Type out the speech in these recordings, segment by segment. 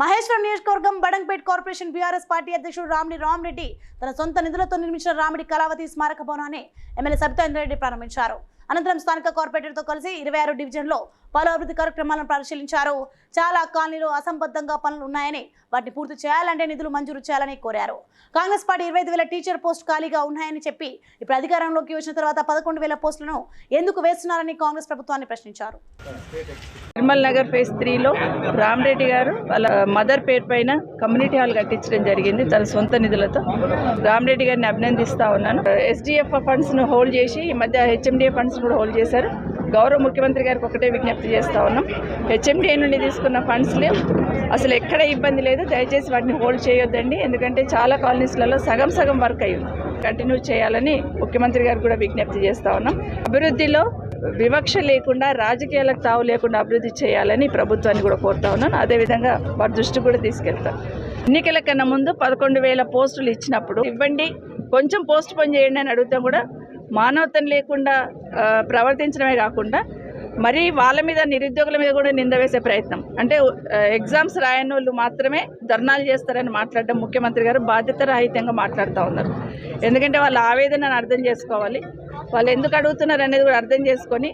మహేశ్వరం నియోజకవర్గం Badangpet corporation BRS party అధ్యక్షుడు రామిడి రామ్రెడ్డి తన సొంత నిధులతో నిర్మించిన రామిడి కళావతి స్మారక భవనాన్ని ఎమ్మెల్యే సబితా రెడ్డి ప్రారంభించారు. అనంతరం స్థానిక కార్పొరేటర్తో కలిసి ఇరవై ఆరు డివిజన్లో పలు అభివృద్ధి కార్యక్రమాలను పరిశీలించారు. చాలా కాలనీలు అసంబద్ధంగా పనులు ఉన్నాయని వాటిని పూర్తి చేయాలంటే నిధులు మంజూరు చేయాలని కోరారు. కాంగ్రెస్ పార్టీ ఇరవై ఐదు వేల టీచర్ పోస్ట్ ఖాళీగా ఉన్నాయని చెప్పి ఇప్పుడు అధికారంలోకి వచ్చిన తర్వాత పదకొండు వేల పోస్టులను ఎందుకు వేస్తున్నారని కాంగ్రెస్ ప్రభుత్వాన్ని ప్రశ్నించారు. నిర్మల్ నగర్ ఫేజ్ త్రీలో రామరెడ్డి గారు వాళ్ళ మదర్ పేరు పైన కమ్యూనిటీ హాల్ కట్టించడం జరిగింది. తన సొంత నిధులతో రామరెడ్డి గారిని అభినందిస్తా ఉన్నాను. ఎస్డిఎఫ్ ఫండ్స్ను హోల్డ్ చేసి ఈ మధ్య హెచ్ఎండిఏ ఫండ్స్ కూడా హోల్డ్ చేశారు. గౌరవ ముఖ్యమంత్రి గారికి ఒకటే విజ్ఞప్తి చేస్తూ ఉన్నాం. హెచ్ఎండిఏ నుండి తీసుకున్న ఫండ్స్లో అసలు ఎక్కడ ఇబ్బంది లేదు. దయచేసి వాటిని హోల్డ్ చేయొద్దండి. ఎందుకంటే చాలా కాలనీస్లలో సగం సగం వర్క్ అయ్యింది కంటిన్యూ చేయాలని ముఖ్యమంత్రి గారు కూడా విజ్ఞప్తి చేస్తూ ఉన్నాం. అభివృద్ధిలో వివక్ష లేకుండా రాజకీయాలకు తావు లేకుండా అభివృద్ధి చేయాలని ప్రభుత్వాన్ని కూడా కోరుతా ఉన్నాను అదేవిధంగా వారి దృష్టి కూడా తీసుకెళ్తాం. ఎన్నికల కన్నా ముందు పదకొండు వేల పోస్టులు ఇచ్చినప్పుడు ఇవ్వండి కొంచెం పోస్ట్ పోన్ చేయండి అని అడిగితే కూడా మానవతను లేకుండా ప్రవర్తించడమే కాకుండా మరి వాళ్ళ మీద నిరుద్యోగుల మీద కూడా నింద వేసే ప్రయత్నం. అంటే ఎగ్జామ్స్ రాయని వాళ్ళు మాత్రమే ధర్నాలు చేస్తారని మాట్లాడడం ముఖ్యమంత్రి గారు బాధ్యత రహితంగా మాట్లాడుతూ ఉన్నారు. ఎందుకంటే వాళ్ళ ఆవేదనను అర్థం చేసుకోవాలి. వాళ్ళు ఎందుకు అడుగుతున్నారు అనేది కూడా అర్థం చేసుకొని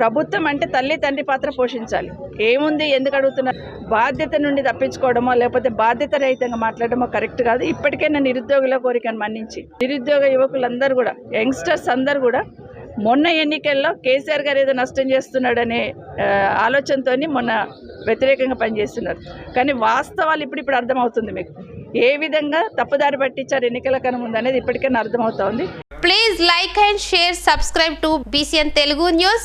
ప్రభుత్వం అంటే తల్లి తండ్రి పాత్ర పోషించాలి. ఏముంది? ఎందుకు అడుగుతున్నారు? బాధ్యత నుండి తప్పించుకోవడమో లేకపోతే బాధ్యత రహితంగా మాట్లాడడమో కరెక్ట్ కాదు. ఇప్పటికైనా నిరుద్యోగుల కోరికను మన్నించి నిరుద్యోగ యువకులందరూ కూడా యంగ్స్టర్స్ అందరూ కూడా మొన్న ఎన్నికల్లో కేసీఆర్ గారు ఏదో నష్టం చేస్తున్నాడనే ఆలోచనతో మొన్న వ్యతిరేకంగా పనిచేస్తున్నారు. కానీ వాస్తవాలు ఇప్పుడు ఇప్పుడు అర్థమవుతుంది మీకు. ఏ విధంగా తప్పుదారి పట్టించారు ఎన్నికల కన్నా ముందు అనేది ఇప్పటికైనా అర్థమవుతా ఉంది. Like and share subscribe to BCN Telugu news